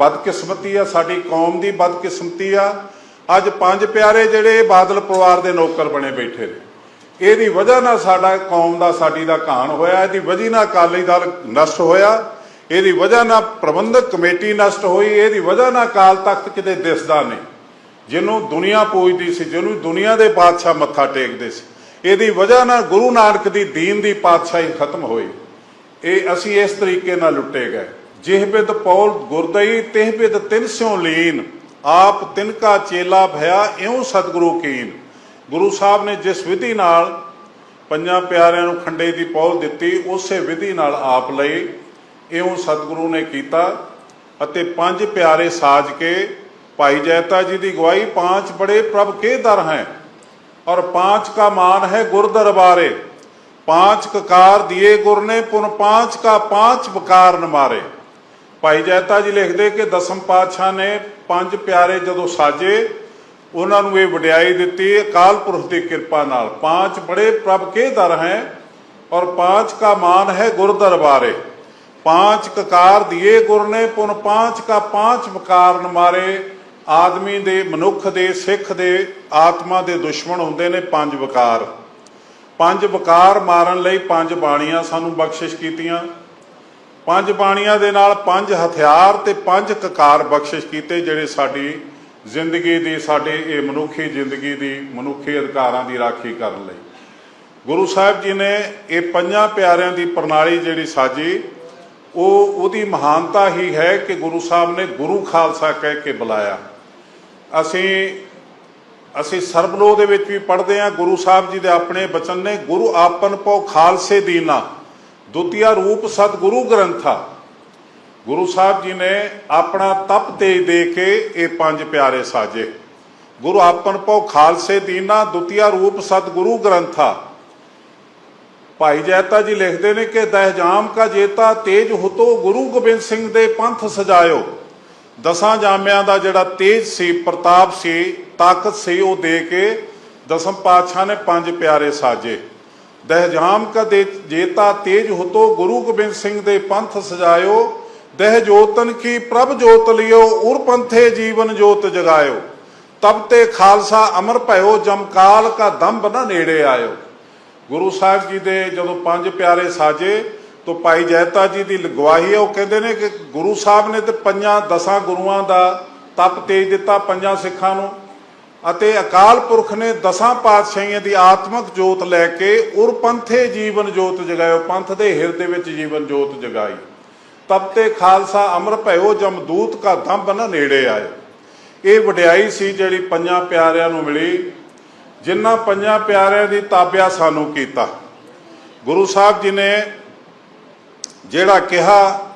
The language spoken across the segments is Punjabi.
ਬਦਕਿਸਮਤੀ ਆ, ਸਾਡੀ ਕੌਮ ਦੀ ਬਦਕਿਸਮਤੀ ਆ। ਅੱਜ ਪੰਜ ਪਿਆਰੇ ਜਿਹੜੇ ਬਾਦਲ ਪਰਿਵਾਰ ਦੇ ਨੌਕਰ ਬਣੇ ਬੈਠੇ ਨੇ। ਇਹਦੀ ਵਜ੍ਹਾ ਨਾਲ ਸਾਡਾ ਕੌਮ ਦਾ, ਸਾਡੀ ਦਾ ਘਾਣ ਹੋਇਆ, ਇਹਦੀ ਵਜ੍ਹਾ ਨਾਲ ਅਕਾਲੀ ਦਲ ਨਸ਼ਟ ਹੋਇਆ। ਇਹਦੀ ਵਜ੍ਹਾ ਨਾਲ ਪ੍ਰਬੰਧਕ ਕਮੇਟੀ ਨਸ਼ਟ ਹੋਈ, ਇਹਦੀ ਵਜ੍ਹਾ ਨਾਲ ਅਕਾਲ ਤਖਤ ਕਿਤੇ ਦਿਸਦਾ ਨਹੀਂ। ਜਿਹਨੂੰ ਦੁਨੀਆ ਪੂਜਦੀ ਸੀ, ਜਿਹਨੂੰ ਦੁਨੀਆ ਦੇ ਬਾਦਸ਼ਾਹ ਮੱਥਾ ਟੇਕਦੇ ਸੀ, ਇਹਦੀ ਵਜ੍ਹਾ ਨਾਲ ਗੁਰੂ ਨਾਨਕ ਦੀ ਦੀਨ ਦੀ ਪਾਤਸ਼ਾਹੀ ਖਤਮ ਹੋਈ। ਇਹ ਅਸੀਂ ਇਸ ਤਰੀਕੇ ਨਾਲ ਲੁੱਟੇ ਗਏ। ਜਿਹ ਬਿਦ ਪੌਲ ਗੁਰਦਈ, ਤਿਹ ਬਿਦ ਤਿਨ ਸਿਉ ਲੀਨ। ਆਪ ਤਿੰਨ ਕਾ ਚੇਲਾ ਭਇਆ ਇਉਂ ਸਤਿਗੁਰੂ ਕੀਨ। ਗੁਰੂ ਸਾਹਿਬ ਨੇ ਜਿਸ ਵਿਧੀ ਨਾਲ ਪੰਜਾਂ ਪਿਆਰਿਆਂ ਨੂੰ ਖੰਡੇ ਦੀ ਪੌਲ ਦਿੱਤੀ, ਉਸੇ ਵਿਧੀ ਨਾਲ ਆਪ ਲਈ ਇਉਂ ਸਤਿਗੁਰੂ ਨੇ ਕੀਤਾ ਅਤੇ ਪੰਜ ਪਿਆਰੇ ਸਾਜ ਕੇ ਭਾਈ ਜੈਤਾ ਜੀ ਦੀ ਗਵਾਹੀ ਪੰਜ ਬੜੇ ਪ੍ਰਭ ਕੇ ਦਰ ਹੈ। ਔਰ ਪੰਜ ਕਾ ਮਾਨ ਹੈ ਗੁਰ ਦਰਬਾਰੇ। ਪੰਜ ਕਕਾਰ ਦਿਏ ਗੁਰ ਨੇ ਪੁਨ ਪੰਜ ਕਾ ਪੰਜ ਬਕਾਰ ਨ ਮਾਰੇ ਭਾਈ ਜੈਤਾ ਜੀ ਲਿਖਦੇ ਕਿ ਦਸਮ ਪਾਤਸ਼ਾਹ ਨੇ ਪੰਜ ਪਿਆਰੇ ਜਦੋਂ ਸਾਜੇ, ਉਹਨਾਂ ਨੂੰ ਇਹ ਵਡਿਆਈ ਦਿੱਤੀ, ਅਕਾਲ ਪੁਰਖ ਦੀ ਕਿਰਪਾ ਨਾਲ। ਪੰਜ ਬੜੇ ਪ੍ਰਭ ਕੇ ਦਰ ਹੈ ਔਰ ਪੰਜ ਕਾ ਮਾਨ ਹੈ ਗੁਰ ਦਰਬਾਰੇ। ਪੰਜ ਕਕਾਰ ਦਿਏ ਗੁਰ ਨੇ, ਪੁਨ ਪੰਜ ਕਾ ਪੰਜ ਵਕਾਰ ਮਾਰੇ। ਆਦਮੀ ਦੇ, ਮਨੁੱਖ ਦੇ, ਸਿੱਖ ਦੇ, ਆਤਮਾ ਦੇ ਦੁਸ਼ਮਣ ਹੁੰਦੇ ਨੇ ਪੰਜ ਵਕਾਰ। ਪੰਜ ਵਕਾਰ ਮਾਰਨ ਲਈ ਪੰਜ ਬਾਣੀਆਂ ਸਾਨੂੰ ਬਖਸ਼ਿਸ਼ ਕੀਤੀਆਂ। ਪੰਜ ਬਾਣੀਆਂ ਦੇ ਨਾਲ ਪੰਜ ਹਥਿਆਰ ਤੇ ਪੰਜ ਕਕਾਰ ਬਖਸ਼ਿਸ਼ ਕੀਤੇ ਜਿਹੜੇ ਸਾਡੀ ਜ਼ਿੰਦਗੀ ਦੀ, ਸਾਡੇ ਇਹ ਮਨੁੱਖੀ ਜ਼ਿੰਦਗੀ ਦੀ, ਮਨੁੱਖੀ ਅਧਿਕਾਰਾਂ ਦੀ ਰਾਖੀ ਕਰਨ ਲਈ। ਗੁਰੂ ਸਾਹਿਬ ਜੀ ਨੇ ਇਹ ਪੰਜਾਂ ਪਿਆਰਿਆਂ ਦੀ ਪ੍ਰਣਾਲੀ ਜਿਹੜੀ ਸਾਜੀ, ਉਹ ਉਹਦੀ ਮਹਾਨਤਾ ਹੀ ਹੈ ਕਿ ਗੁਰੂ ਸਾਹਿਬ ਨੇ ਗੁਰੂ ਖਾਲਸਾ ਕਹਿ ਕੇ ਬੁਲਾਇਆ। ਅਸੀਂ ਅਸੀਂ ਸਰਬਲੋਹ ਦੇ ਵਿੱਚ ਵੀ ਪੜ੍ਹਦੇ ਹਾਂ, ਗੁਰੂ ਸਾਹਿਬ ਜੀ ਦੇ ਆਪਣੇ ਬਚਨ ਨੇ, ਗੁਰੂ ਆਪਨ ਪਉ ਖਾਲਸੇ ਦੀਨਾ। ਦੁਤੀਆ ਰੂਪ ਸਤਿਗੁਰੂ ਗ੍ਰੰਥਾ ਗੁਰੂ ਸਾਹਿਬ ਜੀ ਨੇ ਆਪਣਾ ਤਪ ਤੇਜ ਦੇ ਕੇ ਇਹ ਪੰਜ ਪਿਆਰੇ ਸਾਜੇ। ਗੁਰੂ ਆਪਨ ਪਉ ਖਾਲਸੇ ਦੀਨਾ ਦੁਤੀਆ ਰੂਪ ਸਤਿਗੁਰੂ ਗ੍ਰੰਥਾ ਭਾਈ ਜੈਤਾ ਜੀ ਲਿਖਦੇ ਨੇ ਕਿ ਦਹਿਜਾਮ ਕਾ ਜੇਤਾ ਤੇਜ ਹੁਤੋ ਗੁਰੂ ਗੋਬਿੰਦ ਸਿੰਘ ਦੇ ਪੰਥ ਸਜਾਇਓ। ਦਸਾਂ ਜਾਮਿਆਂ ਦਾ ਜਿਹੜਾ ਤੇਜ ਸੀ, ਪ੍ਰਤਾਪ ਸੀ, ਤਾਕਤ ਸੀ ਉਹ ਦੇ ਕੇ ਦਸਮ ਪਾਤਸ਼ਾਹ ਨੇ ਪੰਜ ਪਿਆਰੇ ਸਾਜੇ। ਦਹਿਜਾਮ ਕਾ ਦੇ ਜੇਤਾ ਤੇਜ ਹੁਤੋ ਗੁਰੂ ਗੋਬਿੰਦ ਸਿੰਘ ਦੇ ਪੰਥ ਸਜਾਇਓ ਦਹਿ ਜੋਤਨ ਕੀ ਪ੍ਰਭ ਜੋਤ ਲਿਓ, ਉਰ ਪੰਥੇ ਜੀਵਨ ਜੋਤ ਜਗਾਇਓ। ਤਬ ਤੇ ਖਾਲਸਾ ਅਮਰ ਭਇਓ ਜਮਕਾਲ ਕਾ ਦੰਭ ਨਾ ਨੇੜੇ ਆਇਓ। ਗੁਰੂ ਸਾਹਿਬ ਜੀ ਦੇ ਜਦੋਂ ਪੰਜ ਪਿਆਰੇ ਸਾਜੇ, ਤੋਂ ਭਾਈ ਜੈਤਾ ਜੀ ਦੀ ਗਵਾਹੀ ਹੈ, ਉਹ ਕਹਿੰਦੇ ਨੇ ਕਿ ਗੁਰੂ ਸਾਹਿਬ ਨੇ ਤੇ ਪੰਜਾਂ ਦਸਾਂ ਗੁਰੂਆਂ ਦਾ ਤਪ ਤੇਜ ਦਿੱਤਾ, ਪੰਜਾਂ ਸਿੱਖਾਂ ਨੂੰ। ਅਤੇ ਅਕਾਲ ਪੁਰਖ ਨੇ ਦਸਾਂ ਪਾਤਸ਼ਾਹੀਆਂ ਦੀ ਆਤਮਿਕ ਜੋਤ ਲੈ ਕੇ ਉਰ ਜੀਵਨ ਜੋਤ ਜਗਾਇਓ, ਪੰਥ ਦੇ ਹਿਰਦੇ ਵਿੱਚ ਜੀਵਨ ਜੋਤ ਜਗਾਈ। ਤਬ ਤੇ ਖਾਲਸਾ ਅਮਰ ਭਇਓ ਜਮਦੂਤ ਕਾ ਦੰਭ ਨਾ ਨੇੜੇ ਆਏ। ਇਹ ਵਡਿਆਈ ਸੀ ਜਿਹੜੀ ਪੰਜਾਂ ਪਿਆਰਿਆਂ ਨੂੰ ਮਿਲੀ, ਜਿਨ੍ਹਾਂ ਪੰਜਾਂ ਪਿਆਰਿਆਂ ਦੀ ਤਾਬਿਆ ਸਾਨੂੰ ਕੀਤਾ। ਗੁਰੂ ਸਾਹਿਬ ਜੀ ਨੇ ਜਿਹੜਾ ਕਿਹਾ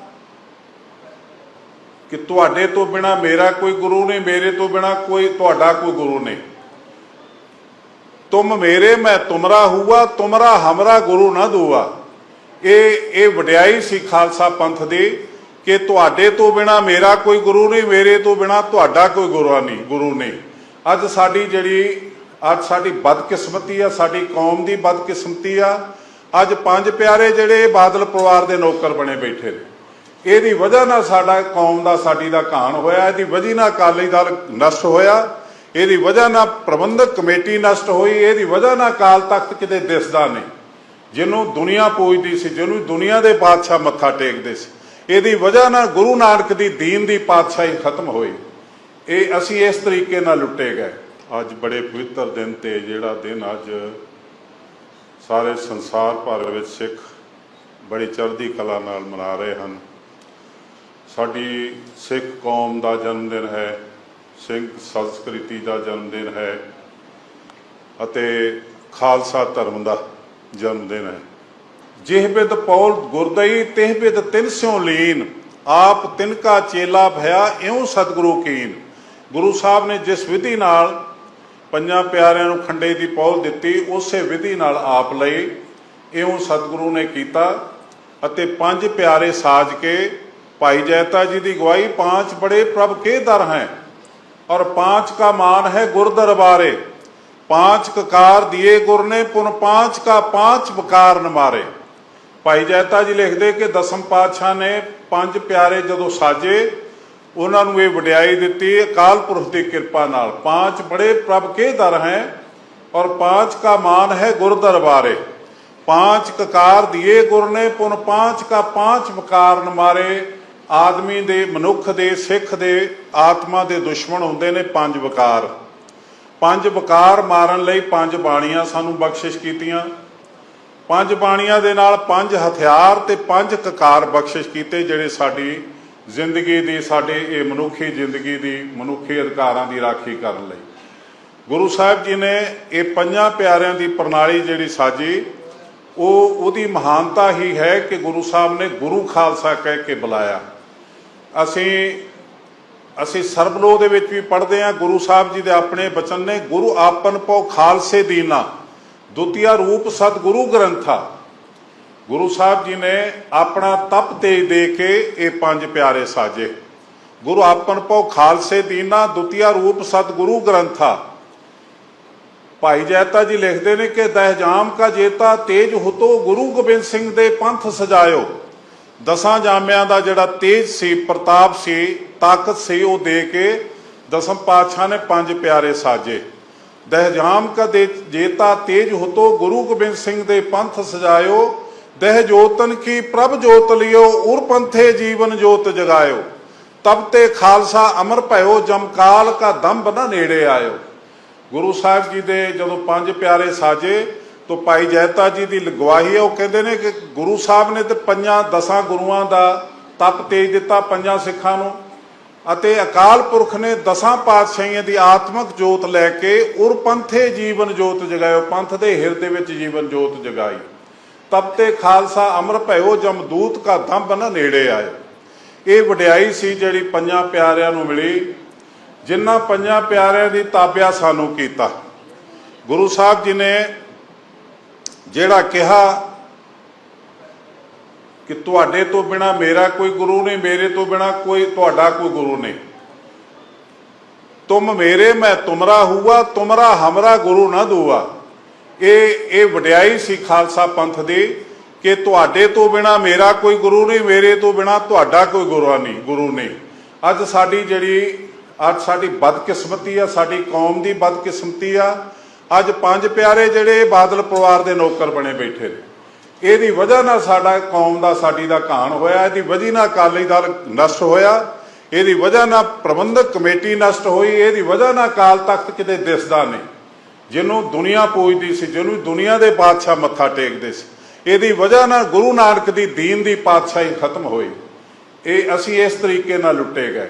ਕਿ ਤੁਹਾਡੇ ਤੋਂ ਬਿਨਾ ਮੇਰਾ ਕੋਈ ਗੁਰੂ ਨਹੀਂ, ਮੇਰੇ ਤੋਂ ਬਿਨਾ ਕੋਈ ਤੁਹਾਡਾ ਕੋਈ ਗੁਰੂ ਨਹੀਂ। ਤੁਮ ਮੇਰੇ, ਮੈਂ ਤੁਮਰਾ ਹੁਆ, ਤੁਮਰਾ ਹਮਰਾ ਗੁਰੂ ਨਾ ਦੂਆ। ਇਹ ਇਹ ਵਡਿਆਈ ਸੀ ਖਾਲਸਾ ਪੰਥ ਦੀ ਕਿ ਤੁਹਾਡੇ ਤੋਂ ਬਿਨਾ ਮੇਰਾ ਕੋਈ ਗੁਰੂ ਨਹੀਂ, ਮੇਰੇ ਤੋਂ ਬਿਨਾ ਤੁਹਾਡਾ ਕੋਈ ਗੁਰੂ ਨਹੀਂ ਗੁਰੂ ਨਹੀਂ। ਅੱਜ ਸਾਡੀ ਜਿਹੜੀ, ਅੱਜ ਸਾਡੀ ਬਦਕਿਸਮਤੀ ਆ, ਸਾਡੀ ਕੌਮ ਦੀ ਬਦਕਿਸਮਤੀ ਆ। ਅੱਜ ਪੰਜ ਪਿਆਰੇ ਜਿਹੜੇ ਬਾਦਲ ਪਰਿਵਾਰ ਦੇ ਨੌਕਰ ਬਣੇ ਬੈਠੇ ਨੇ। ਇਹਦੀ ਵਜ੍ਹਾ ਨਾਲ ਸਾਡਾ ਕੌਮ ਦਾ, ਸਾਡੀ ਦਾ ਘਾਣ ਹੋਇਆ, ਇਹਦੀ ਵਜ੍ਹਾ ਨਾਲ ਅਕਾਲੀ ਦਲ ਨਸ਼ਟ ਹੋਇਆ, ਇਹਦੀ ਵਜ੍ਹਾ ਨਾਲ ਪ੍ਰਬੰਧਕ ਕਮੇਟੀ ਨਸ਼ਟ ਹੋਈ, ਇਹਦੀ ਵਜ੍ਹਾ ਨਾਲ ਅਕਾਲ ਤਖਤ ਕਿਤੇ ਦਿਸਦਾ ਨਹੀਂ। ਜਿਹਨੂੰ ਦੁਨੀਆ ਪੂਜਦੀ ਸੀ, ਜਿਹਨੂੰ ਦੁਨੀਆ ਦੇ ਬਾਦਸ਼ਾਹ ਮੱਥਾ ਟੇਕਦੇ ਸੀ, ਇਹਦੀ ਵਜ੍ਹਾ ਨਾਲ ਗੁਰੂ ਨਾਨਕ ਦੀ ਦੀਨ ਦੀ ਪਾਤਸ਼ਾਹੀ ਖਤਮ ਹੋਈ। ਇਹ ਅਸੀਂ ਇਸ ਤਰੀਕੇ ਨਾਲ ਲੁੱਟੇ ਗਏ। ਅੱਜ ਬੜੇ ਪਵਿੱਤਰ ਦਿਨ ਤੇ ਜਿਹੜਾ ਦਿਨ ਅੱਜ ਸਾਰੇ ਸੰਸਾਰ ਭਰ ਵਿੱਚ ਸਿੱਖ ਬੜੀ ਚੜ੍ਹਦੀ ਕਲਾ ਨਾਲ ਮਨਾ ਰਹੇ ਹਨ। ਸਾਡੀ ਸਿੱਖ ਕੌਮ ਦਾ ਜਨਮ ਦਿਨ ਹੈ ਸਿੰਘ ਸੰਸਕ੍ਰਿਤੀ ਦਾ ਜਨਮ ਦਿਨ ਹੈ ਅਤੇ ਖਾਲਸਾ ਧਰਮ ਦਾ ਜਨਮ ਦਿਨ ਹੈ। ਜਿਹ ਬਿਦ ਪੌਲ ਗੁਰਦਈ, ਤਿਹ ਬਿਦ ਤਿਨ ਸਿਉ ਲੀਨ, ਆਪ ਤਿਨ ਕਾ ਚੇਲਾ ਭਇਆ ਇਉਂ ਸਤਿਗੁਰੂ ਕੀਨ। ਗੁਰੂ ਸਾਹਿਬ ਨੇ ਜਿਸ ਵਿਧੀ ਨਾਲ ਪੰਜਾਂ ਪਿਆਰਿਆਂ ਨੂੰ ਖੰਡੇ ਦੀ ਪੌਲ ਦਿੱਤੀ, ਉਸੇ ਵਿਧੀ ਨਾਲ ਆਪ ਲਈ ਇਉਂ ਸਤਿਗੁਰੂ ਨੇ ਕੀਤਾ ਅਤੇ ਪੰਜ ਪਿਆਰੇ ਸਾਜ ਕੇ ਭਾਈ ਜੈਤਾ ਜੀ ਦੀ गवाही ਪੰਜ ਬੜੇ ਪ੍ਰਭ ਕੇ ਦਰ ਹੈ। ਔਰ पांच का मान है गुर दरबारे पांच ककार दिए गुर ने पुन पांच का पांच बकार न ਭਾਈ ਜੈਤਾ ਜੀ ਲਿਖਦੇ ਕਿ ਦਸਮ ਪਾਤਸ਼ਾਹ ਨੇ ਪੰਜ ਪਿਆਰੇ ਜਦੋਂ ਸਾਜੇ, ਉਹਨਾਂ ਨੂੰ ਇਹ ਵਡਿਆਈ ਦਿੱਤੀ, ਅਕਾਲ ਪੁਰਖ ਦੀ ਕਿਰਪਾ ਨਾਲ। ਪੰਜ ਬੜੇ ਪ੍ਰਭ ਕੇ ਦਰ ਹੈ, ਔਰ ਪੰਜ ਕਾ ਮਾਨ ਹੈ ਗੁਰ ਦਰਬਾਰੇ। ਪਾਂਚ ਕਕਾਰ ਦੀਏ ਗੁਰ ਨੇ, ਪੁਨ ਪੰਜ ਕਾ ਪਾਂਚ ਵਕਾਰ ਨ ਆਦਮੀ ਦੇ, ਮਨੁੱਖ ਦੇ, ਸਿੱਖ ਦੇ, ਆਤਮਾ ਦੇ ਦੁਸ਼ਮਣ ਹੁੰਦੇ ਨੇ ਪੰਜ ਵਕਾਰ। ਪੰਜ ਵਕਾਰ ਮਾਰਨ ਲਈ ਪੰਜ ਬਾਣੀਆਂ ਸਾਨੂੰ ਬਖਸ਼ਿਸ਼ ਕੀਤੀਆਂ। ਪੰਜ ਬਾਣੀਆਂ ਦੇ ਨਾਲ ਪੰਜ ਹਥਿਆਰ ਤੇ ਪੰਜ ਕਕਾਰ ਬਖਸ਼ਿਸ਼ ਕੀਤੇ ਜਿਹੜੇ ਸਾਡੀ ਜ਼ਿੰਦਗੀ ਦੀ, ਸਾਡੇ ਇਹ ਮਨੁੱਖੀ ਜ਼ਿੰਦਗੀ ਦੀ, ਮਨੁੱਖੀ ਅਧਿਕਾਰਾਂ ਦੀ ਰਾਖੀ ਕਰਨ ਲਈ। ਗੁਰੂ ਸਾਹਿਬ ਜੀ ਨੇ ਇਹ ਪੰਜਾਂ ਪਿਆਰਿਆਂ ਦੀ ਪ੍ਰਣਾਲੀ ਜਿਹੜੀ ਸਾਜੀ, ਉਹ ਉਹਦੀ ਮਹਾਨਤਾ ਹੀ ਹੈ ਕਿ ਗੁਰੂ ਸਾਹਿਬ ਨੇ ਗੁਰੂ ਖਾਲਸਾ ਕਹਿ ਕੇ ਬੁਲਾਇਆ। ਅਸੀਂ ਅਸੀਂ ਸਰਬਲੋਹ ਦੇ ਵਿੱਚ ਵੀ ਪੜ੍ਹਦੇ ਹਾਂ, ਗੁਰੂ ਸਾਹਿਬ ਜੀ ਦੇ ਆਪਣੇ ਬਚਨ ਨੇ, ਗੁਰੂ ਆਪਨ ਪਉ ਖਾਲਸੇ ਦੀਨਾ, ਦੁਤੀਆ ਰੂਪ ਸਤਿਗੁਰੂ ਗ੍ਰੰਥਾ। ਗੁਰੂ ਸਾਹਿਬ ਜੀ ਨੇ ਆਪਣਾ ਤਪ ਤੇਜ ਦੇ ਕੇ ਇਹ ਪੰਜ ਪਿਆਰੇ ਸਾਜੇ। ਗੁਰੂ ਆਪਨ ਪਉ ਖਾਲਸੇ ਦੀਨਾ, ਦੁਤੀਆ ਰੂਪ ਸਤਿਗੁਰੂ ਗ੍ਰੰਥਾ। ਭਾਈ ਜੈਤਾ ਜੀ ਲਿਖਦੇ ਨੇ ਕਿ ਦਹਿਜਾਮ ਕਾ ਜੇਤਾ, ਤੇਜ ਹੁਤੋ ਗੁਰੂ ਗੋਬਿੰਦ ਸਿੰਘ ਦੇ ਪੰਥ ਸਜਾਇਓ। ਦਸਾਂ ਜਾਮਿਆਂ ਦਾ ਜਿਹੜਾ ਤੇਜ ਸੀ, ਪ੍ਰਤਾਪ ਸੀ, ਤਾਕਤ ਸੀ, ਉਹ ਦੇ ਕੇ ਦਸਮ ਪਾਤਸ਼ਾਹ ਨੇ ਪੰਜ ਪਿਆਰੇ ਸਾਜੇ। ਦਹਿਜਾਮ ਕਾ ਦੇ ਜੇਤਾ ਤੇਜ ਹੁਤੋ, ਗੁਰੂ ਗੋਬਿੰਦ ਸਿੰਘ ਦੇ ਪੰਥ ਸਜਾਇਓ। ਦਹਿ ਜੋਤਨ ਕੀ ਪ੍ਰਭ ਜੋਤ ਲਿਓ, ਉਰ ਪੰਥੇ ਜੀਵਨ ਜੋਤ ਜਗਾਇਓ। ਤਬ ਤੇ ਖਾਲਸਾ ਅਮਰ ਭਇਓ ਜਮਕਾਲ ਕਾ ਦੰਭ ਨਾ ਨੇੜੇ ਆਇਓ। ਗੁਰੂ ਸਾਹਿਬ ਜੀ ਦੇ ਜਦੋਂ ਪੰਜ ਪਿਆਰੇ ਸਾਜੇ ਤੋਂ ਭਾਈ ਜੈਤਾ ਜੀ ਦੀ ਗਵਾਹੀ ਹੈ, ਉਹ ਕਹਿੰਦੇ ਨੇ ਕਿ ਗੁਰੂ ਸਾਹਿਬ ਨੇ ਤੇ ਪੰਜਾਂ ਦਸਾਂ ਗੁਰੂਆਂ ਦਾ ਤਪ ਤੇਜ ਦਿੱਤਾ ਪੰਜਾਂ ਸਿੱਖਾਂ ਨੂੰ ਅਤੇ ਅਕਾਲ ਪੁਰਖ ਨੇ ਦਸਾਂ ਪਾਤਸ਼ਾਹੀਆਂ ਦੀ ਆਤਮਿਕ ਜੋਤ ਲੈ ਕੇ ਉਰ ਜੀਵਨ ਜੋਤ ਜਗਾਇਓ, ਪੰਥ ਦੇ ਹਿਰਦੇ ਵਿੱਚ ਜੀਵਨ ਜੋਤ ਜਗਾਈ। ਤਬ ਤੇ ਖਾਲਸਾ ਅਮਰ ਭਇਓ ਜਮਦੂਤ ਕਾ ਦੰਭ ਨਾ ਨੇੜੇ ਆਏ ਇਹ ਵਡਿਆਈ ਸੀ ਜਿਹੜੀ ਪੰਜਾਂ ਪਿਆਰਿਆਂ ਨੂੰ ਮਿਲੀ, ਜਿਨ੍ਹਾਂ ਪੰਜਾਂ ਪਿਆਰਿਆਂ ਦੀ ਤਾਬਿਆ ਸਾਨੂੰ ਕੀਤਾ। ਗੁਰੂ ਸਾਹਿਬ ਜੀ ਨੇ ਜਿਹੜਾ ਕਿਹਾ ਕਿ ਤੁਹਾਡੇ ਤੋਂ ਬਿਨਾ ਮੇਰਾ ਕੋਈ ਗੁਰੂ ਨਹੀਂ, ਮੇਰੇ ਤੋਂ ਬਿਨਾ ਕੋਈ ਤੁਹਾਡਾ ਕੋਈ ਗੁਰੂ ਨਹੀਂ। ਤੁਮ ਮੇਰੇ, ਮੈਂ ਤੁਮਰਾ ਹੁਆ, ਤੁਮਰਾ ਹਮਰਾ ਗੁਰੂ ਨਾ ਦੂਆ। ਇਹ ਇਹ ਵਡਿਆਈ ਸੀ ਖਾਲਸਾ ਪੰਥ ਦੀ ਕਿ ਤੁਹਾਡੇ ਤੋਂ ਬਿਨਾ ਮੇਰਾ ਕੋਈ ਗੁਰੂ ਨਹੀਂ, ਮੇਰੇ ਤੋਂ ਬਿਨਾ ਤੁਹਾਡਾ ਕੋਈ ਗੁਰੂ ਨਹੀਂ ਗੁਰੂ ਨਹੀਂ। ਅੱਜ ਸਾਡੀ ਜਿਹੜੀ, ਅੱਜ ਸਾਡੀ ਬਦਕਿਸਮਤੀ ਆ, ਸਾਡੀ ਕੌਮ ਦੀ ਬਦਕਿਸਮਤੀ ਆ ਅੱਜ ਪੰਜ ਪਿਆਰੇ ਜਿਹੜੇ ਬਾਦਲ ਪਰਿਵਾਰ ਦੇ ਨੌਕਰ ਬਣੇ ਬੈਠੇ ਨੇ। ਇਹਦੀ ਵਜ੍ਹਾ ਨਾਲ ਸਾਡਾ ਕੌਮ ਦਾ, ਸਾਡੀ ਦਾ ਘਾਣ ਹੋਇਆ, ਇਹਦੀ ਵਜ੍ਹਾ ਨਾਲ ਅਕਾਲੀ ਦਲ ਨਸ਼ਟ ਹੋਇਆ, ਇਹਦੀ ਵਜ੍ਹਾ ਨਾਲ ਪ੍ਰਬੰਧਕ ਕਮੇਟੀ ਨਸ਼ਟ ਹੋਈ, ਇਹਦੀ ਵਜ੍ਹਾ ਨਾਲ ਅਕਾਲ ਤਖਤ ਕਿਤੇ ਦਿਸਦਾ ਨਹੀਂ। ਜਿਹਨੂੰ ਦੁਨੀਆ ਪੂਜਦੀ ਸੀ, ਜਿਹਨੂੰ ਦੁਨੀਆ ਦੇ ਬਾਦਸ਼ਾਹ ਮੱਥਾ ਟੇਕਦੇ ਸੀ, ਇਹਦੀ ਵਜ੍ਹਾ ਨਾਲ ਗੁਰੂ ਨਾਨਕ ਦੀ ਦੀਨ ਦੀ ਪਾਤਸ਼ਾਹੀ ਖਤਮ ਹੋਈ। ਇਹ ਅਸੀਂ ਇਸ ਤਰੀਕੇ ਨਾਲ ਲੁੱਟੇ ਗਏ।